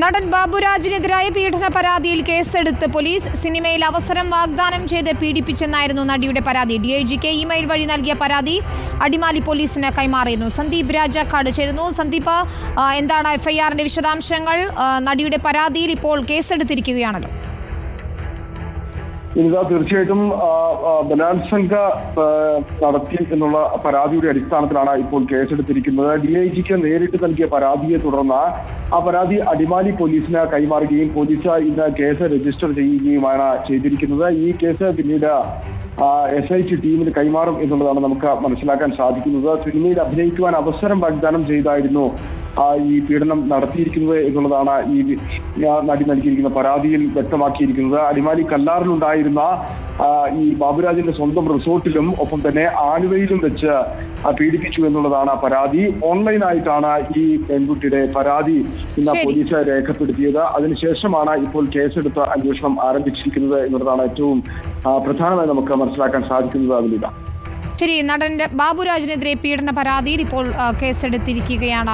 നടൻ ബാബുരാജിനെതിരായ പീഡന പരാതിയിൽ കേസെടുത്ത് പോലീസ് സിനിമയിൽ അവസരം വാഗ്ദാനം ചെയ്ത് പീഡിപ്പിച്ചെന്നായിരുന്നു നടിയുടെ പരാതി. ഡി ഐ ജിക്ക് ഇമെയിൽ വഴി നൽകിയ പരാതി അടിമാലി പോലീസിന് കൈമാറിയിരുന്നു. സന്ദീപ് രാജാക്കാട് ചേരുന്നു. സന്ദീപ് എന്താണ് എഫ്ഐആറിന്റെ വിശദാംശങ്ങൾ? നടിയുടെ പരാതിയിൽ ഇപ്പോൾ കേസെടുത്തിരിക്കുകയാണല്ലോ. ഇതാ തീർച്ചയായിട്ടും ബലാത്സംഗ നടത്തി എന്നുള്ള പരാതിയുടെ അടിസ്ഥാനത്തിലാണ് ഇപ്പോൾ കേസെടുത്തിരിക്കുന്നത്. ഡി ഐ ജിക്ക് നേരിട്ട് നൽകിയ പരാതിയെ തുടർന്ന് ആ പരാതി അടിമാലി പോലീസിന് കൈമാറുകയും പോലീസ് ഇന്ന് കേസ് രജിസ്റ്റർ ചെയ്യുകയുമാണ് ചെയ്തിരിക്കുന്നത്. ഈ കേസ് പിന്നീട് എസ് ഐ ടി ടീമിന് കൈമാറും എന്നുള്ളതാണ് നമുക്ക് മനസ്സിലാക്കാൻ സാധിക്കുന്നത്. സിനിമയിൽ അഭിനയിക്കുവാൻ അവസരം വാഗ്ദാനം ചെയ്തായിരുന്നു ഈ പീഡനം നടത്തിയിരിക്കുന്നത് എന്നുള്ളതാണ് ഈ നടി നൽകിയിരിക്കുന്ന പരാതിയിൽ വ്യക്തമാക്കിയിരിക്കുന്നത്. അടിമാലി കല്ലാറിലുണ്ടായിരുന്ന ഈ ബാബുരാജിന്റെ സ്വന്തം റിസോർട്ടിലും ഒപ്പം തന്നെ ആലുവയിലും വെച്ച് പീഡിപ്പിച്ചു എന്നുള്ളതാണ് പരാതി. ഓൺലൈനായിട്ടാണ് ഈ പെൺകുട്ടിയുടെ പരാതി ഇന്ന്. പോലീസ് രേഖപ്പെടുത്തിയത്. അതിനുശേഷമാണ് ഇപ്പോൾ കേസെടുത്ത് അന്വേഷണം ആരംഭിച്ചിരിക്കുന്നത് എന്നുള്ളതാണ് ഏറ്റവും പ്രധാനമായി നമുക്ക് മനസ്സിലാക്കാൻ സാധിക്കുന്നത് അതിലില്ല ശരി നടൻ ബാബുരാജിനെതിരെ പീഡന പരാതിയിൽ ഇപ്പോൾ കേസെടുത്തിരിക്കുകയാണ്